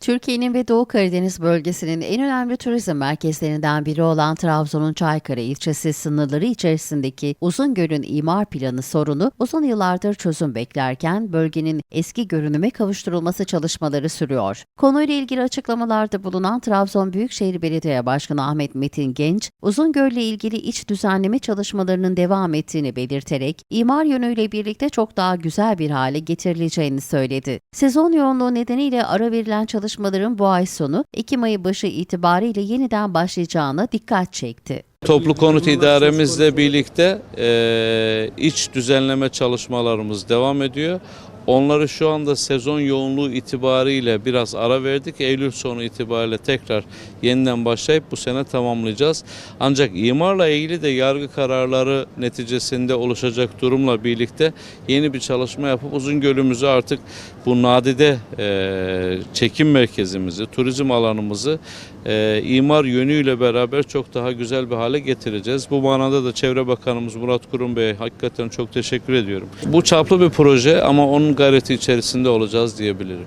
Türkiye'nin ve Doğu Karadeniz bölgesinin en önemli turizm merkezlerinden biri olan Trabzon'un Çaykara ilçesi sınırları içerisindeki Uzungöl'ün imar planı sorunu uzun yıllardır çözüm beklerken bölgenin eski görünüme kavuşturulması çalışmaları sürüyor. Konuyla ilgili açıklamalarda bulunan Trabzon Büyükşehir Belediye Başkanı Ahmet Metin Genç, Uzungöl'le ilgili iç düzenleme çalışmalarının devam ettiğini belirterek imar yönüyle birlikte çok daha güzel bir hale getirileceğini söyledi. Sezon yoğunluğu nedeniyle ara verilen çalışmaların bu ay sonu Ekim ayı başı itibariyle yeniden başlayacağına dikkat çekti. Toplu konut idaremizle birlikte eee, iç düzenleme çalışmalarımız devam ediyor. Onları şu anda sezon yoğunluğu itibariyle biraz ara verdik. Eylül sonu itibariyle tekrar yeniden başlayıp bu sene tamamlayacağız. Ancak imarla ilgili de yargı kararları neticesinde oluşacak durumla birlikte yeni bir çalışma yapıp Uzungöl'ümüzü artık bu nadide eee, çekim merkezimizi, turizm alanımızı eee, imar yönüyle beraber çok daha güzel bir hale getireceğiz. Bu manada da Çevre Bakanımız Murat Kurum Bey'e hakikaten çok teşekkür ediyorum. Bu çaplı bir proje ama onun gayreti içerisinde olacağız diyebilirim.